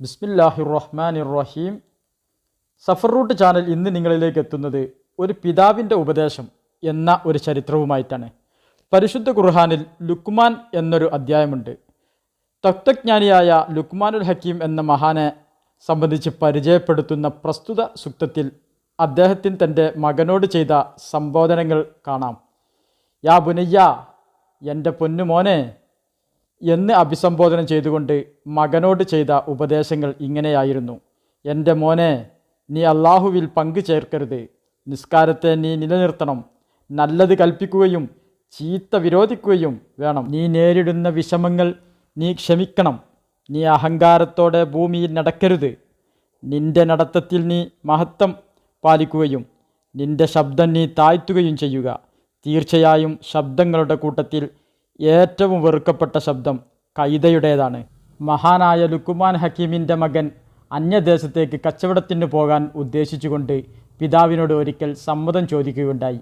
ബിസ്മില്ലാഹിർ റഹ്മാനിർ റഹീം Safar route channel ഇന്ന് നിങ്ങളിലേക്ക് എത്തുന്നത് ഒരു പിതാവിന്റെ ഉപദേശം എന്ന ഒരു ചരിത്രവുമായിട്ടാണ്. പരിശുദ്ധ ഖുർഹാനിൽ ലുക്മാൻ എന്നൊരു അധ്യായമുണ്ട്. തത്വജ്ഞാനിയായ ലുക്മാനുൽ ഹക്കീം എന്ന മഹാനെ സംബന്ധിച്ച് പരിചയപ്പെടുത്തുന്ന പ്രസ്തുത സുക്തത്തിൽ അദ്ദേഹത്തിന് തന്റെ മകനോട് ചെയ്ത സംബോധനകൾ കാണാം. യാ ബുനയ്യ എന്റെ പൊന്നുമോനെ എന്ന് അഭിസംബോധന ചെയ്തുകൊണ്ട് മകനോട് ചെയ്ത ഉപദേശങ്ങൾ ഇങ്ങനെയായിരുന്നു. എന്റെ മോനെ നീ അള്ളാഹുവിൽ പങ്കു ചേർക്കരുത്. നിസ്കാരത്തെ നീ നിലനിർത്തണം. നല്ലത് കൽപ്പിക്കുകയും ചീത്ത വിരോധിക്കുകയും വേണം. നീ നേരിടുന്ന വിഷമങ്ങൾ നീ ക്ഷമിക്കണം. നീ അഹങ്കാരത്തോടെ ഭൂമിയിൽ നടക്കരുത്. നിന്റെ നടത്തത്തിൽ നീ മഹത്വം പാലിക്കുകയും നിന്റെ ശബ്ദം നീ താഴ്ത്തുകയും ചെയ്യുക. തീർച്ചയായും ശബ്ദങ്ങളുടെ കൂട്ടത്തിൽ ഏറ്റവും വെറുക്കപ്പെട്ട ശബ്ദം കൈതയുടേതാണ്. മഹാനായ ലുക്കുമാൻ ഹക്കീമിന്റെ മകൻ അന്യദേശത്തേക്ക് കച്ചവടത്തിന് പോകാൻ ഉദ്ദേശിച്ചുകൊണ്ട് പിതാവിനോട് ഒരിക്കൽ സമ്മതം ചോദിക്കുകയുണ്ടായി.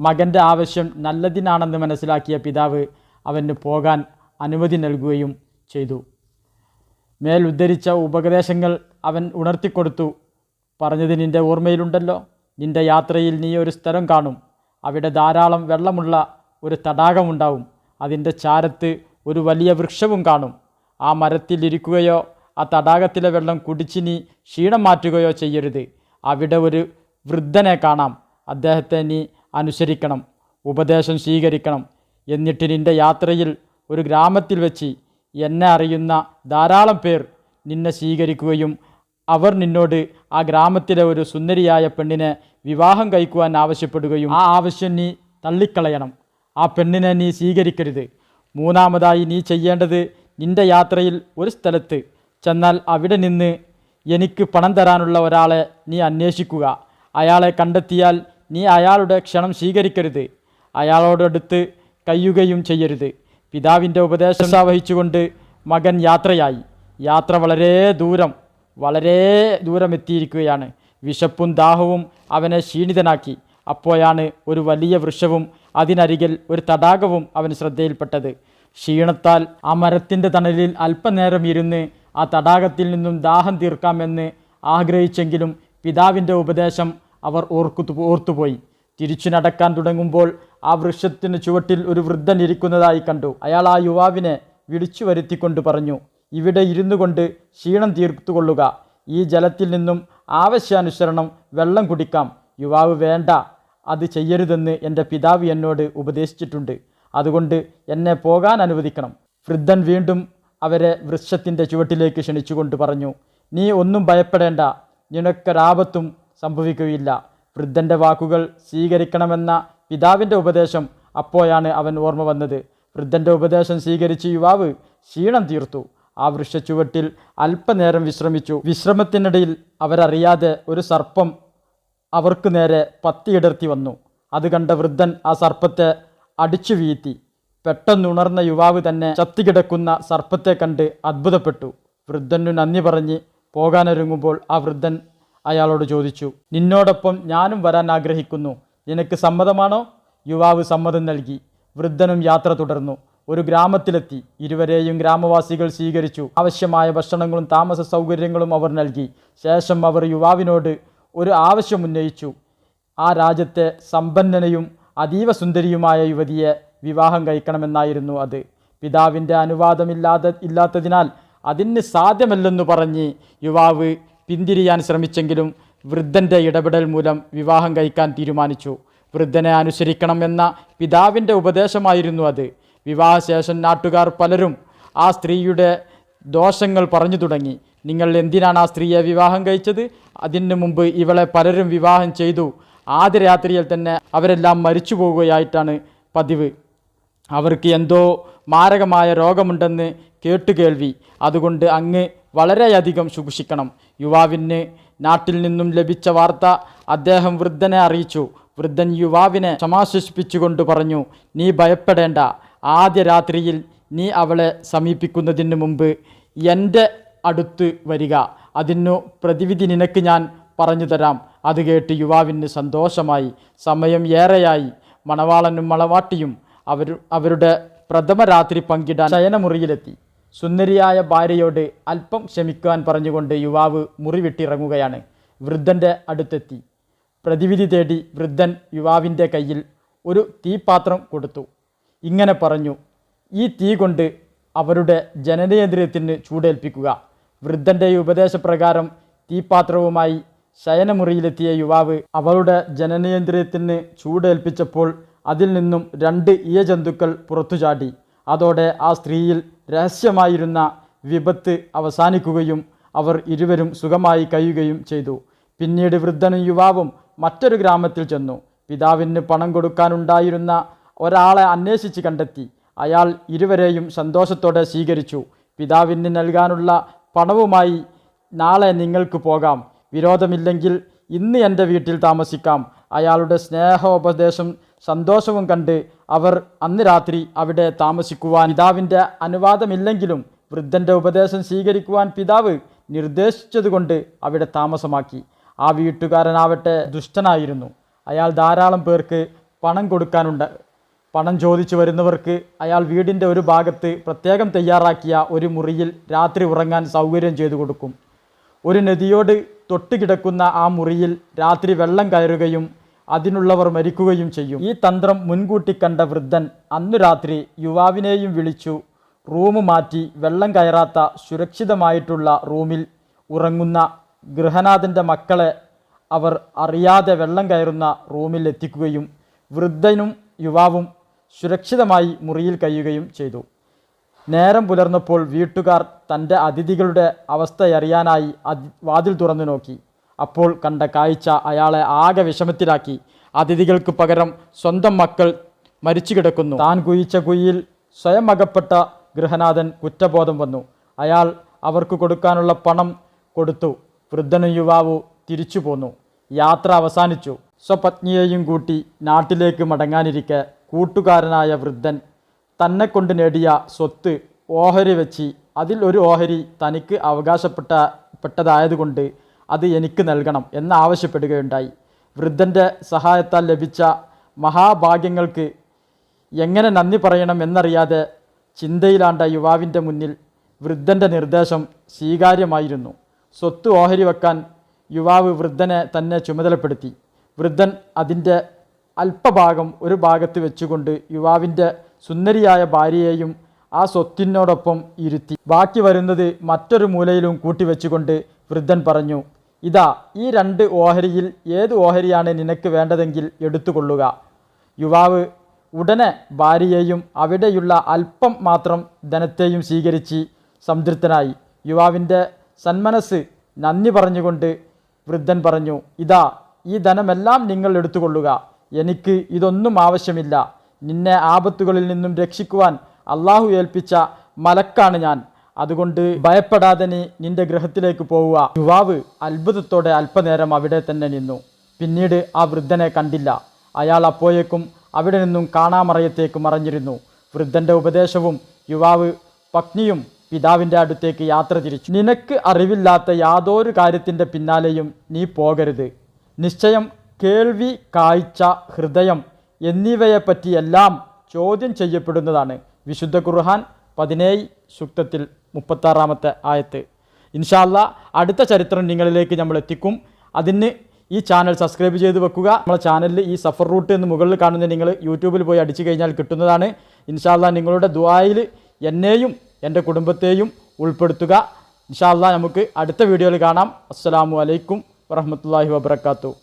മകന്റെ ആവശ്യം നല്ലതിനാണെന്ന് മനസ്സിലാക്കിയ പിതാവ് അവന് പോകാൻ അനുമതി നൽകുകയും ചെയ്തു. മേൽ ഉദ്ധരിച്ച ഉപദേശങ്ങൾ അവൻ ഉണർത്തിക്കൊടുത്തു. പറഞ്ഞത് നിന്റെ ഓർമ്മയിലുണ്ടല്ലോ. നിന്റെ യാത്രയിൽ നീ ഒരു സ്ഥലം കാണും. അവിടെ ധാരാളം വെള്ളമുള്ള ഒരു തടാകമുണ്ടാവും. അതിന്റെ ചാരത്ത് ഒരു വലിയ വൃക്ഷവും കാണും. ആ മരത്തിലിരിക്കുകയോ ആ തടാകത്തിലെ വെള്ളം കുടിച്ചിനി ക്ഷീണം മാറ്റുകയോ ചെയ്യരുത്. അവിടെ ഒരു വൃദ്ധനെ കാണാം. അദ്ദേഹത്തെ നീ അനുസരിക്കണം ഉപദേശം സ്വീകരിക്കണം. എന്നിട്ട് നിന്റെ യാത്രയിൽ ഒരു ഗ്രാമത്തിൽ വെച്ച് എന്നെ അറിയുന്ന ധാരാളം പേർ നിന്നെ സ്വീകരിക്കുകയും അവർ നിന്നോട് ആ ഗ്രാമത്തിലെ ഒരു സുന്ദരിയായ പെണ്ണിനെ വിവാഹം കഴിക്കുവാൻ ആവശ്യപ്പെടുകയും ആ ആവശ്യം നീ തള്ളിക്കളയണം. ആ പെണ്ണിനെ നീ സ്വീകരിക്കരുത്. മൂന്നാമതായി നീ ചെയ്യേണ്ടത് നിന്റെ യാത്രയിൽ ഒരു സ്ഥലത്ത് ചെന്നാൽ അവിടെ നിന്ന് എനിക്ക് പണം തരാനുള്ള ഒരാളെ നീ അന്വേഷിക്കുക. അയാളെ കണ്ടെത്തിയാൽ നീ അയാളുടെ ക്ഷണം സ്വീകരിക്കരുത്. അയാളോടടുത്ത് കയ്യുകയും ചെയ്യരുത്. പിതാവിന്റെ ഉപദേശം വഹിച്ചുകൊണ്ട് മകൻ യാത്രയായി. യാത്ര വളരെ ദൂരം വളരെ ദൂരം എത്തിയിരിക്കുകയാണ്. വിശപ്പും ദാഹവും അവനെ ക്ഷീണിതനാക്കി. അപ്പോഴാണ് ഒരു വലിയ വൃക്ഷവും അതിനരികിൽ ഒരു തടാകവും അവന് ശ്രദ്ധയിൽപ്പെട്ടത്. ക്ഷീണത്താൽ ആ മരത്തിന്റെ തണലിൽ അല്പനേരം ഇരുന്ന് ആ തടാകത്തിൽ നിന്നും ദാഹം തീർക്കാമെന്ന് ആഗ്രഹിച്ചെങ്കിലും പിതാവിന്റെ ഉപദേശം അവർ ഓർക്കു ഓർത്തുപോയി. തിരിച്ചു നടക്കാൻ തുടങ്ങുമ്പോൾ ആ വൃക്ഷത്തിന് ചുവട്ടിൽ ഒരു വൃദ്ധൻ ഇരിക്കുന്നതായി കണ്ടു. അയാൾ ആ യുവാവിനെ വിളിച്ചു വരുത്തിക്കൊണ്ട് പറഞ്ഞു ഇവിടെ ഇരുന്നു കൊണ്ട് ക്ഷീണം തീർത്തുകൊള്ളുക. ഈ ജലത്തിൽ നിന്നും ആവശ്യാനുസരണം വെള്ളം കുടിക്കാം. യുവാവ് വേണ്ട. അത് ചെയ്യരുതെന്ന് എന്റെ പിതാവ് എന്നോട് ഉപദേശിച്ചിട്ടുണ്ട്. അതുകൊണ്ട് എന്നെ പോകാൻ അനുവദിക്കണം. വൃദ്ധൻ വീണ്ടും അവരെ വൃക്ഷത്തിന്റെ ചുവട്ടിലേക്ക് ക്ഷണിച്ചുകൊണ്ട് പറഞ്ഞു നീ ഒന്നും ഭയപ്പെടേണ്ട. നിനക്കൊരാപത്തും സംഭവിക്കുകയില്ല. വൃദ്ധന്റെ വാക്കുകൾ സ്വീകരിക്കണമെന്ന പിതാവിന്റെ ഉപദേശം അപ്പോഴാണ് അവൻ ഓർമ്മ വന്നത്. വൃദ്ധന്റെ ഉപദേശം സ്വീകരിച്ച് യുവാവ് ക്ഷീണം തീർത്തു. ആ വൃക്ഷച്ചുവട്ടിൽ അല്പനേരം വിശ്രമിച്ചു. വിശ്രമത്തിനിടയിൽ അവരറിയാതെ ഒരു സർപ്പം അവർക്ക് നേരെ പത്തിയിടർത്തി വന്നു. അത് കണ്ട വൃദ്ധൻ ആ സർപ്പത്തെ അടിച്ചു വീഴ്ത്തി. പെട്ടെന്നുണർന്ന യുവാവ് തന്നെ ചത്തികിടക്കുന്ന സർപ്പത്തെ കണ്ട് അത്ഭുതപ്പെട്ടു. വൃദ്ധനു നന്ദി പറഞ്ഞ് പോകാനൊരുങ്ങുമ്പോൾ ആ വൃദ്ധൻ അയാളോട് ചോദിച്ചു നിന്നോടൊപ്പം ഞാനും വരാൻ ആഗ്രഹിക്കുന്നു. നിനക്ക് സമ്മതമാണോ? യുവാവ് സമ്മതം നൽകി. വൃദ്ധനും യാത്ര തുടർന്നു. ഒരു ഗ്രാമത്തിലെത്തി. ഇരുവരെയും ഗ്രാമവാസികൾ സ്വീകരിച്ചു. ആവശ്യമായ ഭക്ഷണങ്ങളും താമസ സൗകര്യങ്ങളും അവർ നൽകി. ശേഷം അവർ യുവാവിനോട് ഒരു ആവശ്യം ഉന്നയിച്ചു. ആ രാജ്യത്തെ സമ്പന്നനയും അതീവ സുന്ദരിയുമായ യുവതിയെ വിവാഹം കഴിക്കണമെന്നായിരുന്നു അത്. പിതാവിന്റെ അനുവാദമില്ലാതെ ഇല്ലാത്തതിനാൽ അതിന് സാധ്യമല്ലെന്നു പറഞ്ഞ് യുവാവ് പിന്തിരിയാൻ ശ്രമിച്ചെങ്കിലും വൃദ്ധന്റെ ഇടപെടൽ മൂലം വിവാഹം കഴിക്കാൻ തീരുമാനിച്ചു. വൃദ്ധനെ അനുസരിക്കണം എന്ന പിതാവിന്റെ ഉപദേശമായിരുന്നു അത്. വിവാഹശേഷം നാട്ടുകാർ പലരും ആ സ്ത്രീയുടെ ദോഷങ്ങൾ പറഞ്ഞു തുടങ്ങി. നിങ്ങൾ എന്തിനാണ് ആ സ്ത്രീയെ വിവാഹം കഴിച്ചത്? അതിന് മുമ്പ് ഇവളെ പലരും വിവാഹം ചെയ്തു. ആദ്യ രാത്രിയിൽ തന്നെ അവരെല്ലാം മരിച്ചു പോവുകയായിട്ടാണ് പതിവ്. അവർക്ക് എന്തോ മാരകമായ രോഗമുണ്ടെന്ന് കേട്ടുകേൾവി അതുകൊണ്ട് അങ്ങ് വളരെയധികം സൂക്ഷിക്കണം യുവാവിന് നാട്ടിൽ നിന്നും ലഭിച്ച വാർത്ത അദ്ദേഹം വൃദ്ധനെ അറിയിച്ചു. വൃദ്ധൻ യുവാവിനെ സമാശ്വസിപ്പിച്ചുകൊണ്ട് പറഞ്ഞു നീ ഭയപ്പെടേണ്ട. ആദ്യ രാത്രിയിൽ നീ അവളെ സമീപിക്കുന്നതിന് മുമ്പ് എന്റെ അടുത്ത് വരിക. അതിനു പ്രതിവിധി നിനക്ക് ഞാൻ പറഞ്ഞു തരാം. അത് കേട്ട് യുവാവിന് സന്തോഷമായി. സമയം ഏറെയായി. മണവാളനും മണവാട്ടിയും അവർ അവരുടെ പ്രഥമ രാത്രി പങ്കിടാൻ ശയനമുറിയിലെത്തി. സുന്ദരിയായ ഭാര്യയോട് അല്പം ക്ഷമിക്കുവാൻ പറഞ്ഞുകൊണ്ട് യുവാവ് മുറിവിട്ടിറങ്ങുകയാണ് വൃദ്ധന്റെ അടുത്തെത്തി. പ്രതിവിധി തേടി വൃദ്ധൻ യുവാവിന്റെ കയ്യിൽ ഒരു തീപാത്രം കൊടുത്തു. ഇങ്ങനെ പറഞ്ഞു ഈ തീ കൊണ്ട് അവരുടെ ജനനേന്ദ്രിയത്തിന് ചൂടേൽപ്പിക്കുക. വൃദ്ധന്റെ ഉപദേശപ്രകാരം തീപാത്രവുമായി ശയനമുറിയിലെത്തിയ യുവാവ് അവളുടെ ജനനേന്ദ്രിയത്തിന് ചൂടേൽപ്പിച്ചപ്പോൾ അതിൽ നിന്നും രണ്ട് ഇയജന്തുക്കൾ പുറത്തു ചാടി അതോടെ ആ സ്ത്രീയിൽ രഹസ്യമായിരുന്ന വിപത്ത് അവസാനിക്കുകയും അവർ ഇരുവരും സുഖമായി കഴിയുകയും ചെയ്തു. പിന്നീട് വൃദ്ധനും യുവാവും മറ്റൊരു ഗ്രാമത്തിൽ ചെന്നു. പിതാവിന് പണം കൊടുക്കാനുണ്ടായിരുന്ന ഒരാളെ അന്വേഷിച്ച് കണ്ടെത്തി. അയാൾ ഇരുവരെയും സന്തോഷത്തോടെ സ്വീകരിച്ചു. പിതാവിന് നൽകാനുള്ള പണവുമായി നാളെ നിങ്ങൾക്ക് പോകാം. വിരോധമില്ലെങ്കിൽ ഇന്ന് എന്റെ വീട്ടിൽ താമസിക്കാം. അയാളുടെ സ്നേഹോപദേശം സന്തോഷവും കണ്ട് അവർ അന്ന് രാത്രി അവിടെ താമസിക്കുവാൻ പിതാവിന്റെ അനുവാദമില്ലെങ്കിലും വൃദ്ധന്റെ ഉപദേശം സ്വീകരിക്കുവാൻ പിതാവ് നിർദ്ദേശിച്ചതുകൊണ്ട് അവിടെ താമസമാക്കി. ആ വീട്ടുകാരനാവട്ടെ ദുഷ്ടനായിരുന്നു. അയാൾ ധാരാളം പേർക്ക് പണം കൊടുക്കാനുണ്ട് പണം ചോദിച്ചു വരുന്നവർക്ക് അയാൾ വീടിന്റെ ഒരു ഭാഗത്ത് പ്രത്യേകം തയ്യാറാക്കിയ ഒരു മുറിയിൽ രാത്രി ഉറങ്ങാൻ സൗകര്യം ചെയ്തു കൊടുക്കും. ഒരു നദിയോട് തൊട്ടുകിടക്കുന്ന ആ മുറിയിൽ രാത്രി വെള്ളം കയറുകയും അതിനുള്ളവർ മരിക്കുകയും ചെയ്യും. ഈ തന്ത്രം മുൻകൂട്ടി കണ്ട വൃദ്ധൻ അന്നു രാത്രി യുവാവിനെയും വിളിച്ചു റൂം മാറ്റി വെള്ളം കയറാത്ത സുരക്ഷിതമായിട്ടുള്ള റൂമിൽ ഉറങ്ങുന്ന ഗൃഹനാഥന്റെ മക്കളെ അവർ അറിയാതെ വെള്ളം കയറുന്ന റൂമിൽ എത്തിക്കുകയും വൃദ്ധനും യുവാവും സുരക്ഷിതമായി മുറിയിൽ കഴിയുകയും ചെയ്തു. നേരം പുലർന്നപ്പോൾ വീട്ടുകാർ തന്റെ അതിഥികളുടെ അവസ്ഥയറിയാനായി വാതിൽ തുറന്നു നോക്കി. അപ്പോൾ കണ്ട കാഴ്ച അയാളെ ആകെ വിഷമത്തിലാക്കി. അതിഥികൾക്ക് പകരം സ്വന്തം മക്കൾ മരിച്ചു കിടക്കുന്നു. താൻ കുഴിച്ച കുയിൽ സ്വയം അകപ്പെട്ട ഗൃഹനാഥൻ കുറ്റബോധം വന്നു. അയാൾ അവർക്ക് കൊടുക്കാനുള്ള പണം കൊടുത്തു. വൃദ്ധനും യുവാവു തിരിച്ചു പോന്നു. യാത്ര അവസാനിച്ചു. സ്വപത്നിയെയും കൂട്ടി നാട്ടിലേക്ക് മടങ്ങാനിരിക്കെ കൂട്ടുകാരനായ വൃദ്ധൻ തന്നെ കൊണ്ട് നേടിയ സ്വത്ത് ഓഹരി വെച്ച് അതിൽ ഒരു ഓഹരി തനിക്ക് അവകാശപ്പെട്ട പെട്ടതായതുകൊണ്ട് അത് എനിക്ക് നൽകണം എന്നാവശ്യപ്പെടുകയുണ്ടായി വൃദ്ധന്റെ സഹായത്താൽ ലഭിച്ച മഹാഭാഗ്യങ്ങൾക്ക് എങ്ങനെ നന്ദി പറയണം എന്നറിയാതെ ചിന്തയിലാണ്ട യുവാവിന്റെ മുന്നിൽ വൃദ്ധന്റെ നിർദ്ദേശം സ്വീകാര്യമായിരുന്നു. സ്വത്ത് ഓഹരി വെക്കാൻ യുവാവ് വൃദ്ധനെ തന്നെ ചുമതലപ്പെടുത്തി. വൃദ്ധൻ അതിന്റെ അല്പഭാഗം ഒരു ഭാഗത്ത് വെച്ചുകൊണ്ട് യുവാവിന്റെ സുന്ദരിയായ ഭാര്യയെയും ആ സ്വത്തിനോടൊപ്പം ഇരുത്തി. ബാക്കി വരുന്നത് മറ്റൊരു മൂലയിലും കൂട്ടിവെച്ചുകൊണ്ട് വൃദ്ധൻ പറഞ്ഞു ഇതാ ഈ രണ്ട് ഓഹരിയിൽ ഏത് ഓഹരിയാണ് നിനക്ക് വേണ്ടതെങ്കിൽ എടുത്തുകൊള്ളുക യുവാവ് ഉടനെ ഭാര്യയെയും അവിടെയുള്ള അല്പം മാത്രം ധനത്തെയും സ്വീകരിച്ച് സംതൃപ്തനായി. യുവാവിന്റെ സന്മനസ് നന്ദി പറഞ്ഞുകൊണ്ട് വൃദ്ധൻ പറഞ്ഞു ഇതാ ഈ ധനമെല്ലാം നിങ്ങൾ എടുത്തുകൊള്ളുക. എനിക്ക് ഇതൊന്നും ആവശ്യമില്ല. നിന്നെ ആപത്തുകളിൽ നിന്നും രക്ഷിക്കുവാൻ അള്ളാഹു ഏൽപ്പിച്ച മലക്കാണ് ഞാൻ. അതുകൊണ്ട് ഭയപ്പെടാതെ നീ നിന്റെ ഗ്രഹത്തിലേക്ക് പോവുക. യുവാവ് അത്ഭുതത്തോടെ അല്പനേരം അവിടെ തന്നെ നിന്നു. പിന്നീട് ആ വൃദ്ധനെ കണ്ടില്ല. അയാൾ അപ്പോഴേക്കും അവിടെ നിന്നും കാണാമറയത്തേക്ക് മറഞ്ഞിരുന്നു. വൃദ്ധന്റെ ഉപദേശവും യുവാവ് പത്നിയും പിതാവിന്റെ അടുത്തേക്ക് യാത്ര തിരിച്ചു. നിനക്ക് അറിവില്ലാത്ത യാതൊരു കാര്യത്തിന്റെ പിന്നാലെയും നീ പോകരുത്. നിശ്ചയം കേൾവി കാഴ്ച ഹൃദയം എന്നിവയെപ്പറ്റിയെല്ലാം ചോദ്യം ചെയ്യപ്പെടുന്നതാണ്. വിശുദ്ധ ഖുർഹാൻ പതിനേഴ് സൂക്തത്തിൽ മുപ്പത്താറാമത്തെ ആയത്ത്. ഇൻഷാല്ല അടുത്ത ചരിത്രം നിങ്ങളിലേക്ക് നമ്മൾ എത്തിക്കും. അതിന് ഈ ചാനൽ സബ്സ്ക്രൈബ് ചെയ്ത് വെക്കുക. നമ്മളെ ചാനലിൽ ഈ സഫർ റൂട്ട് എന്ന് മുകളിൽ കാണുന്ന നിങ്ങൾ യൂട്യൂബിൽ പോയി അടിച്ചു കഴിഞ്ഞാൽ കിട്ടുന്നതാണ്. ഇൻഷാല്ല നിങ്ങളുടെ ദുബായിൽ എന്നെയും എന്റെ കുടുംബത്തെയും ഉൾപ്പെടുത്തുക. ഇൻഷാല്ല നമുക്ക് അടുത്ത വീഡിയോയിൽ കാണാം. അസ്സാം വലൈക്കും വറഹമത്തല്ലാഹി വബർക്കാത്തു